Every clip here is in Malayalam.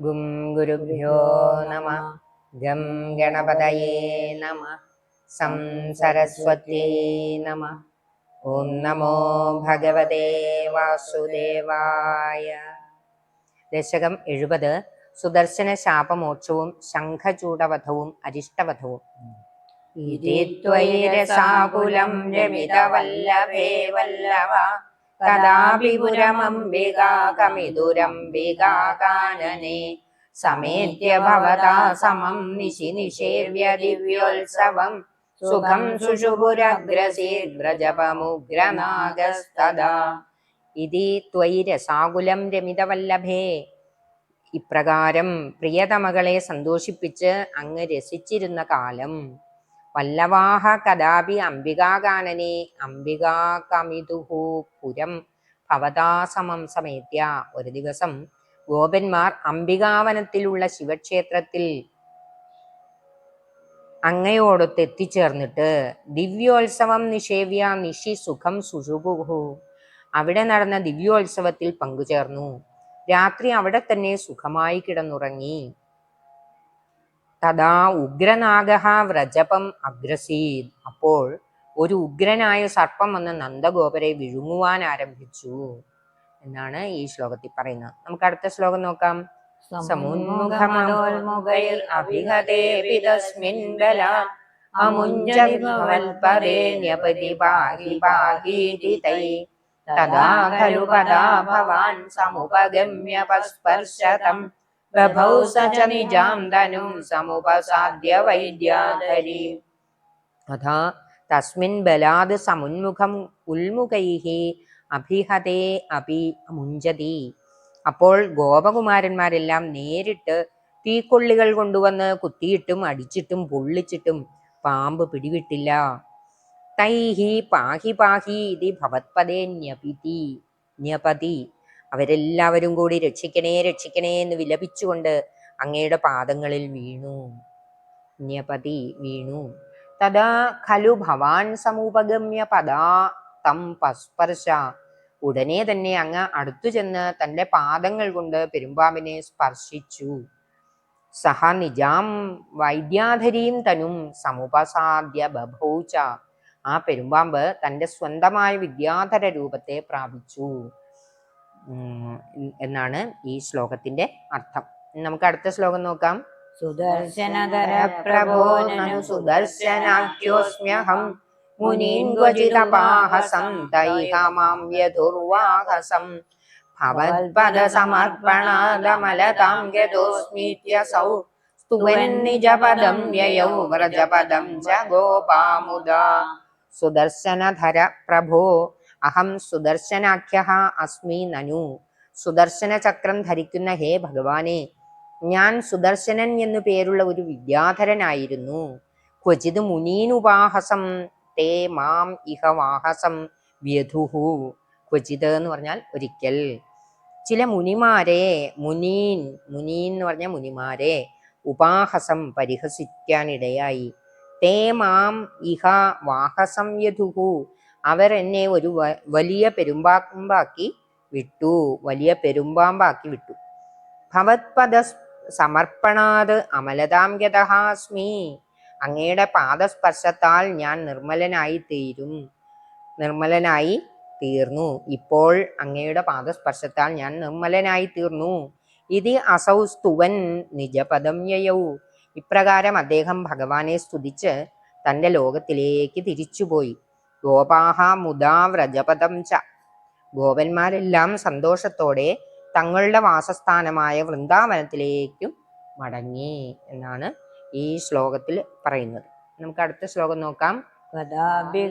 ഗും ഗുരുഭ്യോ നമ. ഗം ഗണപതയേ നമ. സം സരസ്വത്യേ നമ. ഓം നമോ ഭഗവതേ വാസുദേവായ. ദശകം എഴുപത്. സുദർശന ശാപമോക്ഷവും ശംഖചൂടവധവും അരിഷ്ടവധവും. ഇതി ത്വൈരസാകുലം രമിതവല്ലഭേ വല്ലഭ. കഥാപി സമേത്യ ഭവതാ സമം നിശി നിഷേവ്യ ദിവ്യോത്സവം. സുഖം സുഷുപുരഗ്രസീർഗ്രജപമുഗ്രനാഗസ്തദാ ഇതി ത്വയി രസാകുലം രമിതവല്ലഭേ. ഇപ്രകാരം പ്രിയതമകളെ സന്തോഷിപ്പിച്ച് അങ്ങ് രസിച്ചിരുന്ന കാലം. വല്ലവാഹ കഥാപി അംബികാഗാനനെ അംബികാകമിതുഹു പുരം ഭവതാസമം സമേത്യ. ഒരു ദിവസം ഗോപന്മാർ അംബികാവനത്തിലുള്ള ശിവക്ഷേത്രത്തിൽ അങ്ങയോടൊത്ത് എത്തിച്ചേർന്നിട്ട് ദിവ്യോത്സവം നിഷേവ്യ നിഷി സുഖം സുഷുപുഹു അവിടെ നടന്ന ദിവ്യോത്സവത്തിൽ പങ്കുചേർന്നു. രാത്രി അവിടെ തന്നെ സുഖമായി കിടന്നുറങ്ങി. തഥാ ഉഗ്രനാഗഹ വ്രജപം അഗ്രസീത്. അപ്പോൾ ഒരു ഉഗ്രനായ സർപ്പം വന്ന് നന്ദഗോപരെ വിഴുങ്ങുവാൻ ആരംഭിച്ചു എന്നാണ് ഈ ശ്ലോകത്തിൽ പറയുന്നത്. നമുക്ക് അടുത്ത ശ്ലോകം നോക്കാം. സമുന്മുഖമനോന്മുഖൈർ സ ച നിജാം ധനും സമുപസാദ്യ വൈദ്യാധരി അഥാ തസ്മിൻ ബലാത് സമുന്മുഖം ഉൽമുഖൈः അഭിഹതേ അഭി മുഞ്ചതി അപ്പോൾ ഗോപകുമാരന്മാരെല്ലാം നേരിട്ട് തീക്കൊള്ളികൾ കൊണ്ടുവന്ന് കുത്തിയിട്ടും അടിച്ചിട്ടും പൊള്ളിച്ചിട്ടും പാമ്പ് പിടിവിട്ടില്ല. തൈഹി പാഹി പാഹി ഇതി ഭവത്പദേ ന്യപിതി ന്യപതി. അവരെല്ലാവരും കൂടി രക്ഷിക്കണേ രക്ഷിക്കണേ എന്ന് വിലപിച്ചുകൊണ്ട് അങ്ങയുടെ പാദങ്ങളിൽ വീണു. ന്യപതി വീണു. തഥാ ഖലു ഭവാൻ സമുപഗമ്യ പദാ തം പസ്പർശ. ഉടനെ തന്നെ അങ്ങ് അടുത്തു ചെന്ന് തന്റെ പാദങ്ങൾ കൊണ്ട് പെരുമ്പാമ്പിനെ സ്പർശിച്ചു. സഹ നിജാം വൈദ്യാധരീം തനും സമുപസാദ്യ ബഭൂച്ച. ആ പെരുമ്പാമ്പ് തന്റെ സ്വന്തമായ വിദ്യാധര രൂപത്തെ പ്രാപിച്ചു. എന്നാണ് ഈ ശ്ലോകത്തിന്റെ അർത്ഥം. നമുക്ക് അടുത്ത ശ്ലോകം നോക്കാം. സുദർശനധര പ്രഭോ നനു സുദർശനാഖ്യോസ്മ്യഹം. മുനീൻ ക്വചിതപാഹസം തൈകാമാം വ്യധുർവാഹസം ഭവത്പദ സമർപ്പണാദമലതാം ഗതോസ്മീത്യസൗ. സ്തുവൻ നിജപദം വ്യയൗ വ്രജപദം ച ഗോപാമുദാ. സുദർശനധര പ്രഭോ അഹം സുദർശനാഖ്യ അസ്മി നനു. സുദർശന ചക്രം ധരിക്കുന്ന ഹേ ഭഗവാനെ ഞാൻ സുദർശനൻ എന്നു പേരുള്ള ഒരു വിദ്യാധരനായിരുന്നു. ക്വചിത് മുനീനുപാഹസം തേ മാം ഇഹ വാഹസം വ്യധുഹു. ക്വചിത് എന്ന് പറഞ്ഞാൽ ഒരിക്കൽ. ചില മുനിമാരെ മുനീൻ മുനീൻ എന്ന് പറഞ്ഞ മുനിമാരെ ഉപാഹസം പരിഹസിക്കാനിടയായി. തേ മാം ഇഹ വാഹസം യധുഹു അവർ എന്നെ ഒരു വലിയ പെരുമ്പാമ്പാക്കി വിട്ടു. വലിയ പെരുമ്പാമ്പാക്കി വിട്ടു. ഭവത്പദ സമർപ്പണാത് അമലതാം ഗതഹാസ്മി. അങ്ങയുടെ പാദസ്പർശത്താൽ ഞാൻ നിർമ്മലനായി തീരും. നിർമ്മലനായി തീർന്നു. ഇപ്പോൾ അങ്ങയുടെ പാദസ്പർശത്താൽ ഞാൻ നിർമ്മലനായി തീർന്നു. ഇത് അസൗ സ്തുവൻ നിജപദം യയൗ. ഇപ്രകാരം അദ്ദേഹം ഭഗവാനെ സ്തുതിച്ച് തന്റെ ലോകത്തിലേക്ക് തിരിച്ചുപോയി. ഗോപാഹ മുദാ വ്രജപദം ച. ഗോപന്മാരെല്ലാം സന്തോഷത്തോടെ തങ്ങളുടെ വാസസ്ഥാനമായ വൃന്ദാവനത്തിലേക്കും മടങ്ങി എന്നാണ് ഈ ശ്ലോകത്തിൽ പറയുന്നത്. നമുക്ക് അടുത്ത ശ്ലോകം നോക്കാം. കഥാപി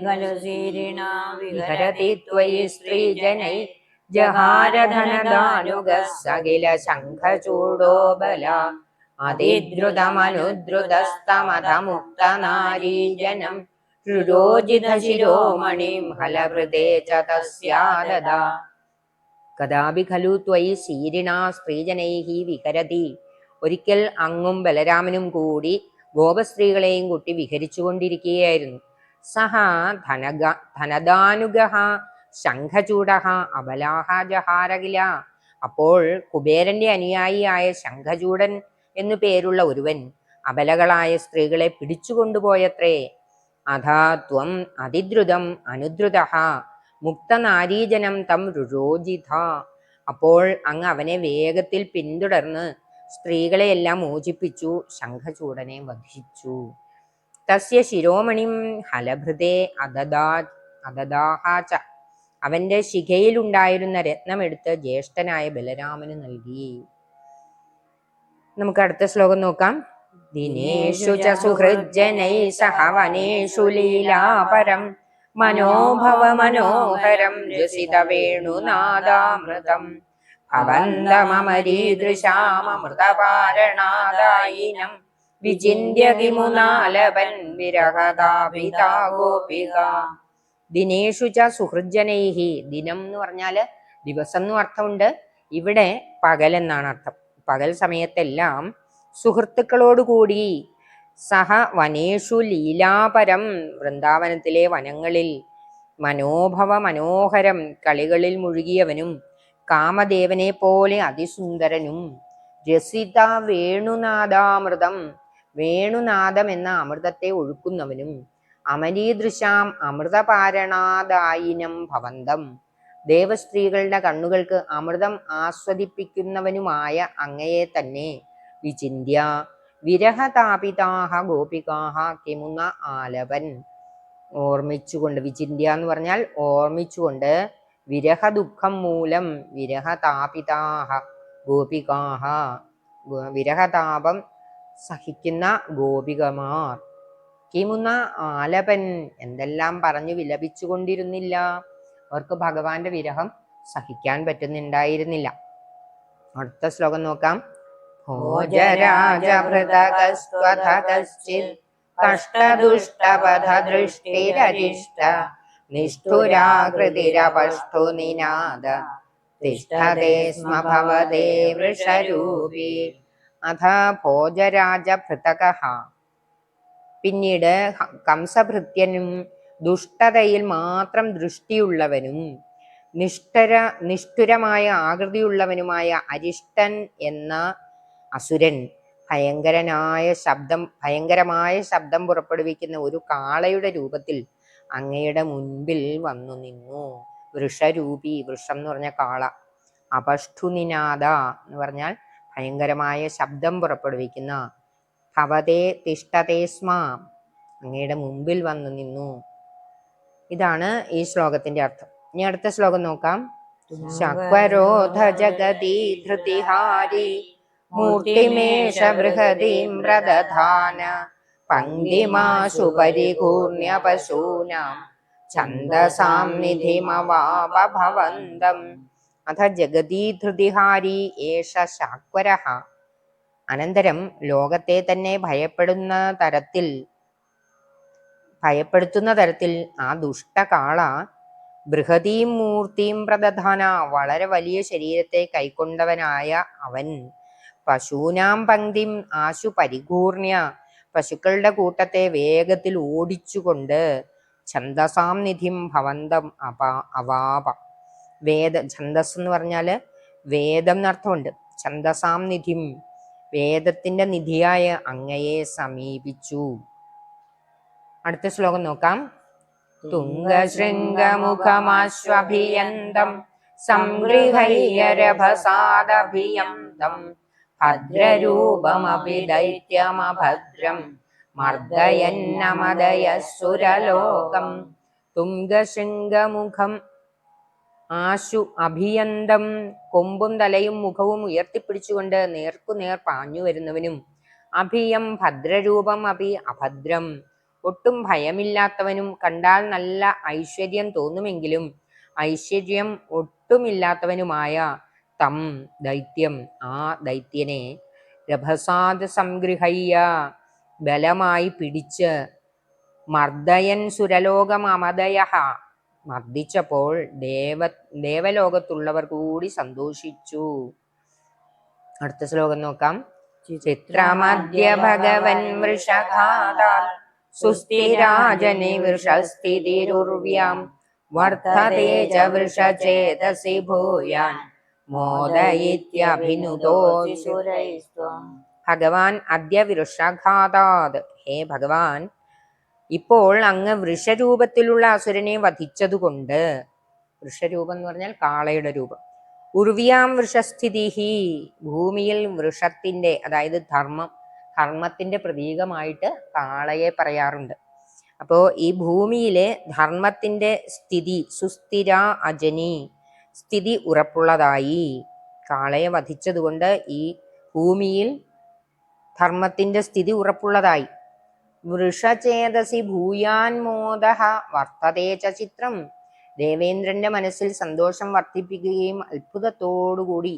കഥാപി ഖലു ത്വയി സീരിണാ സ്ത്രീജനൈഹി വിഹരതി. ഒരിക്കൽ അങ്ങും ബലരാമനും കൂടി ഗോപസ്ത്രീകളെയും കൂട്ടി വിഹരിച്ചുകൊണ്ടിരിക്കുകയായിരുന്നു. സഹ ധനഗ ധനദാനുഗ ശംഖചൂട അബലാഹ ജഹാരകില അപ്പോൾ കുബേരന്റെ അനുയായിയായ ശംഖചൂടൻ എന്നു പേരുള്ള ഒരുവൻ അബലകളായ സ്ത്രീകളെ പിടിച്ചുകൊണ്ടുപോയത്രേ. അഥാ ത്വം അതിദ്രുതം അനുദ്രുത. മുക്തനാരീജനം തം രുരോജിത അപ്പോൾ അങ്ങ് അവനെ വേഗത്തിൽ പിന്തുടർന്ന് സ്ത്രീകളെയെല്ലാം മോചിപ്പിച്ചു ശംഖചൂടനെ വധിച്ചു. തസ്യ ശിരോമണിം ഹലഭൃതേ അതദാ അതദാഹാച അവന്റെ ശിഖയിലുണ്ടായിരുന്ന രത്നമെടുത്ത് ജ്യേഷ്ഠനായ ബലരാമന് നൽകി. നമുക്ക് അടുത്ത ശ്ലോകം നോക്കാം. ദിനേഷു ച സുഹൃജ്ജനൈ സഹ വനേഷു ലീലാപരം. മനോഭവ മനോഹരം രസിത വേണുനാദാമൃതം. ഭവന്തമരീദൃശാമൃതപാരണാദായിനം വിചിന്യ കിമുനാലവൻ വിരഹതാപിതാ ഗോപിക. ദിനേഷു ച സുഹൃജനൈഹി ദിനം എന്ന് പറഞ്ഞാൽ ദിവസം എന്നും അർത്ഥമുണ്ട്. ഇവിടെ പകലെന്നാണ് അർത്ഥം. പകൽ സമയത്തെല്ലാം സുഹൃത്തുക്കളോടുകൂടി. സഹ വനേഷു ലീലാപരം വൃന്ദാവനത്തിലെ വനങ്ങളിൽ മനോഭവ മനോഹരം കളികളിൽ മുഴുകിയവനും കാമദേവനെ പോലെ അതിസുന്ദരനും. രസിത വേണുനാദാമൃതം വേണുനാദം എന്ന അമൃതത്തെ ഒഴുക്കുന്നവനും അമരീദൃശാം അമൃതപാരണാദായിനം ഭവന്തം. ദേവസ്ത്രീകളുടെ കണ്ണുകൾക്ക് അമൃതം ആസ്വദിപ്പിക്കുന്നവനുമായ അങ്ങയെ തന്നെ വിചിന്യ വിരഹതാപിതാഹ ഗോപികാഹ കിമുന്ന ആലവൻ. ഓർമ്മിച്ചുകൊണ്ട് വിചിന്യ എന്ന് പറഞ്ഞാൽ ഓർമ്മിച്ചുകൊണ്ട് വിരഹ ദുഃഖം മൂലം വിരഹതാപിതാഹ ഗോപികാഹ വിരഹതാപം സഹിക്കുന്ന ഗോപികമാർ. കിമുന്ന ആലപൻ എന്തെല്ലാം പറഞ്ഞു വിലപിച്ചുകൊണ്ടിരുന്നില്ല. അവർക്ക് ഭഗവാന്റെ വിരഹം സഹിക്കാൻ പറ്റുന്നുണ്ടായിരുന്നില്ല. അടുത്ത ശ്ലോകം നോക്കാം. നിഷ്ഠുരാകൃതിരപഷ്ടു നിനാദ തിഷ്ഠതേ സ്മ ഭവതേ വൃഷരൂപി. അഥ ഭോജരാജഭൃതക. പിന്നീട് കംസഭൃത്യനും ദുഷ്ടതയിൽ മാത്രം ദൃഷ്ടിയുള്ളവനും നിഷ്ഠര നിഷ്ഠുരമായ ആകൃതിയുള്ളവനുമായ അരിഷ്ടൻ എന്ന അസുരൻ ഭയങ്കരനായ ശബ്ദം ഭയങ്കരമായ ശബ്ദം പുറപ്പെടുവിക്കുന്ന ഒരു കാളയുടെ രൂപത്തിൽ അങ്ങയുടെ മുൻപിൽ വന്നു നിന്നു. വൃഷരൂപി വൃഷം എന്ന് പറഞ്ഞ കാള. അപഷ്ഠുനിനാദ എന്ന് പറഞ്ഞാൽ ഭയങ്കരമായ ശബ്ദം പുറപ്പെടുവിക്കുന്ന ഭവതേ തിഷ്ടതേസ്മ അങ്ങയുടെ മുമ്പിൽ വന്നു നിന്നു. ഇതാണ് ഈ ശ്ലോകത്തിന്റെ അർത്ഥം. ഇനി അടുത്ത ശ്ലോകം നോക്കാം. ശക്വരോധ ജഗതി ധൃതിഹാരി മൂർത്തിമേഷ ബൃഹതീം പ്രദധാന പങ്കിമാശു പരികൂർണ്യ പശൂനാം ഛന്ദസാം നിധിമവാപഭവന്തം അഥ ജഗതീധൃതിഹാരി ഏഷ ശാക്വര അനന്തരം ലോകത്തെ തന്നെ ഭയപ്പെടുന്ന തരത്തിൽ ഭയപ്പെടുത്തുന്ന തരത്തിൽ ആ ദുഷ്ടകാള ബൃഹതീം മൂർത്തിയും പ്രദധാന വളരെ വലിയ ശരീരത്തെ കൈക്കൊണ്ടവനായ അവൻ പശൂനാം പങ്ക്തിം ആശു പരികൂർണ്യ പശുക്കളുടെ കൂട്ടത്തെ വേഗത്തിൽ ഓടിച്ചുകൊണ്ട് ഛന്ദസാം നിധിം ഭവന്തം അവാപ. വേദ ഛന്ദസ് എന്ന് പറഞ്ഞാൽ വേദം എന്നർത്ഥമുണ്ട് ഛന്ദസാം നിധിം വേദത്തിന്റെ നിധിയായ അങ്ങയെ സമീപിച്ചു. അടുത്ത ശ്ലോകം നോക്കാം. തുംഗശൃംഗമുഖമാശ്വഭിയന്തം സംഗൃഹയ്യരഭസാദഭിയന്തം ഭദ്രരൂപമപി ദൈത്യമഭദ്രം. മർദ്ദയന്നമദയസുരലോകം. തുംഗശൃംഗമുഖം ആശു അഭിയന്തം. കൊമ്പും തലയും മുഖവും ഉയർത്തിപ്പിടിച്ചുകൊണ്ട് നേർക്കുനേർ പാഞ്ഞു വരുന്നവനും അഭിയം ഭദ്രരൂപം അഭി അഭദ്രം. ഒട്ടും ഭയമില്ലാത്തവനും കണ്ടാൽ നല്ല ഐശ്വര്യം തോന്നുമെങ്കിലും ഐശ്വര്യം ഒട്ടുമില്ലാത്തവനുമായ തം ദൈത്യം ആ ദൈത്യനെ രഭസാദ സംഗൃഹയ്യ ബലമായി പിടിച്ച് മർദ്ദയൻ സുരലോകം അമദയ മർദ്ദിച്ചപ്പോൾ ദേവ ദേവലോകത്തുള്ളവർ കൂടി സന്തോഷിച്ചു. അടുത്ത ശ്ലോകം നോക്കാം. ചിത്രമദ്യ ഭഗവൻ വൃഷഘാതാൽ സുസ്ഥിരാജനി വൃഷസ്ഥിതിരുർവ്യാം വർദ്ധതേ ച വൃഷചേതസി ഭൂയാൻ. ഭഗവാൻ അദ്യ വൃഷഘാതാത് ഹേ ഭഗവാൻ ഇപ്പോൾ അങ്ങ് വൃഷരൂപത്തിലുള്ള അസുരനെ വധിച്ചതുകൊണ്ട് വൃഷരൂപം എന്ന് പറഞ്ഞാൽ കാളയുടെ രൂപം ഉർവിയാം വൃഷസ്ഥിതി ഭൂമിയിൽ വൃഷത്തിന്റെ അതായത് ധർമ്മം ധർമ്മത്തിന്റെ പ്രതീകമായിട്ട് കാളയെ പറയാറുണ്ട്. അപ്പോ ഈ ഭൂമിയിലെ ധർമ്മത്തിന്റെ സ്ഥിതി സുസ്ഥിര അജനി. സ്ഥിതി ഉറപ്പുള്ളതായി. കാളയെ വധിച്ചതുകൊണ്ട് ഈ ഭൂമിയിൽ ധർമ്മത്തിന്റെ സ്ഥിതി ഉറപ്പുള്ളതായി. വൃഷചേതസി ഭൂയാൻമോദ വർത്തതേ ചിത്രം. ദേവേന്ദ്രന്റെ മനസ്സിൽ സന്തോഷം വർദ്ധിപ്പിക്കുകയും അത്ഭുതത്തോടുകൂടി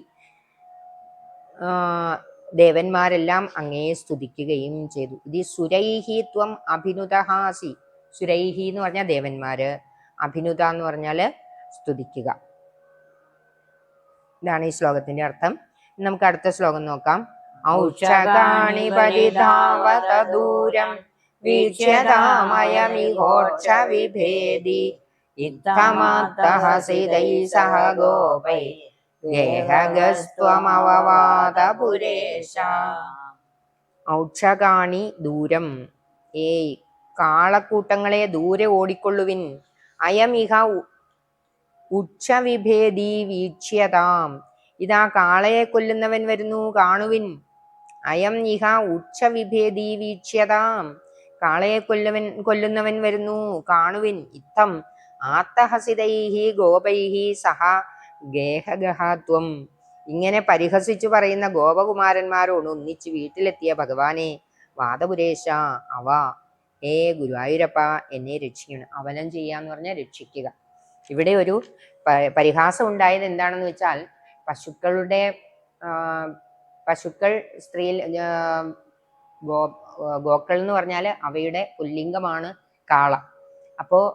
ദേവന്മാരെല്ലാം അങ്ങയെ സ്തുതിക്കുകയും ചെയ്തു. ഇത് സുരൈഹി ത്വം അഭിനുതഹാസി സുരൈഹി എന്ന് പറഞ്ഞാൽ ദേവന്മാര്. അഭിനുത എന്ന് പറഞ്ഞാൽ സ്തുതിക്കുക. ഇതാണ് ഈ ശ്ലോകത്തിന്റെ അർത്ഥം. നമുക്ക് അടുത്ത ശ്ലോകം നോക്കാം. ഔഷധാണി പരിധാവത ദൂരം വീക്ഷ്യതാമയമിഹോർഷ വിഭേദി. ഇത്തമാത്തഃ സിതൈ സഹ ഗോപൈ. ഗേഹഗസ്ത്വമവവാദ പുരേശ. ഔക്ഷകാണി ദൂരം. ഏയ് കാളക്കൂട്ടങ്ങളെ ദൂരെ ഓടിക്കൊള്ളുവിൻ. അയമിഹ ഉ- ഉച്ചവിഭേദി വീക്ഷ്യതാം. ഇതാ കാളയെ കൊല്ലുന്നവൻ വരുന്നു കാണുവിൻ. അയം ഇഹ ഉച്ചവിഭേദി വീക്ഷ്യതാം. കാളയെ കൊല്ലുവൻ കൊല്ലുന്നവൻ വരുന്നു കാണുവിൻ. ഇത്തം ആത്തഹസിതൈഹി ഗോപൈഹി സഹ ഗേഹഗഹാത്വം. ഇങ്ങനെ പരിഹസിച്ചു പറയുന്ന ഗോപകുമാരന്മാരോട് ഒന്നിച്ച് വീട്ടിലെത്തിയ ഭഗവാനെ വാദപുരേശ അവ. ഏ ഗുരുവായൂരപ്പ എന്നെ രക്ഷിക്കണം. അവനം ചെയ്യാന്ന് പറഞ്ഞാൽ രക്ഷിക്കുക. ഇവിടെ ഒരു പരിഹാസം ഉണ്ടായത് എന്താണെന്ന് വെച്ചാൽ പശുക്കളുടെ പശുക്കൾ സ്ത്രീ ഗോ ഗോക്കൾ എന്ന് പറഞ്ഞാൽ അവയുടെ പുല്ലിംഗമാണ് കാള. അപ്പോൾ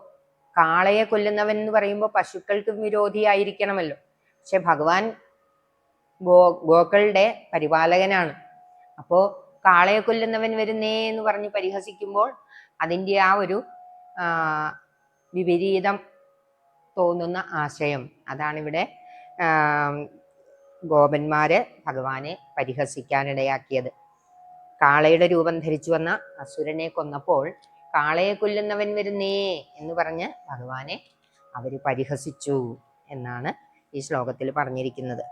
കാളയെ കൊല്ലുന്നവൻ എന്ന് പറയുമ്പോൾ പശുക്കൾക്ക് വിരോധിയായിരിക്കണമല്ലോ. പക്ഷെ ഭഗവാൻ ഗോ ഗോക്കളുടെ പരിപാലകനാണ്. അപ്പോൾ കാളയെ കൊല്ലുന്നവൻ വരുന്നേ എന്ന് പറഞ്ഞ് പരിഹസിക്കുമ്പോൾ അതിന്റെ ആ ഒരു വിപരീതം തോന്നുന്ന ആശയം. അതാണിവിടെ ഗോപന്മാര് ഭഗവാനെ പരിഹസിക്കാനിടയാക്കിയത്. കാളയുടെ രൂപം ധരിച്ചു വന്ന അസുരനെ കൊന്നപ്പോൾ കാളയെ കൊല്ലുന്നവൻ വരുന്നേ എന്ന് പറഞ്ഞ് ഭഗവാനെ അവർ പരിഹസിച്ചു എന്നാണ് ഈ ശ്ലോകത്തിൽ പറഞ്ഞിരിക്കുന്നത്.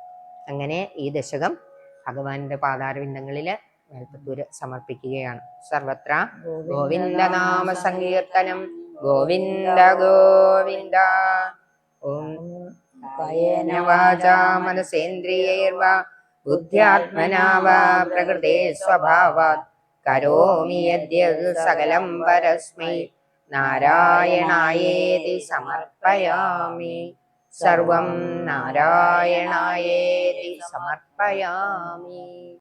അങ്ങനെ ഈ ദശകം ഭഗവാന്റെ പാതാരവിന്ദങ്ങളിൽ മേൽപ്പത്തൂര് സമർപ്പിക്കുകയാണ്. സർവത്ര ഗോവിന്ദനാമ സങ്കീർത്തനം. ഗോവിന്ദ ഗോവിന്ദ. ഓം കായേന വാചാ മനസേന്ദ്രിയൈർവാ. ബുദ്ധ്യാത്മനാ പ്രകൃതേ സ്വഭാവാത്. കരോമി യദ്യത് സകലം പരസ്മൈ നാരായണായേതി സമർപ്പയാമി. സർവം നാരായണായേതി സമർപ്പയാമി.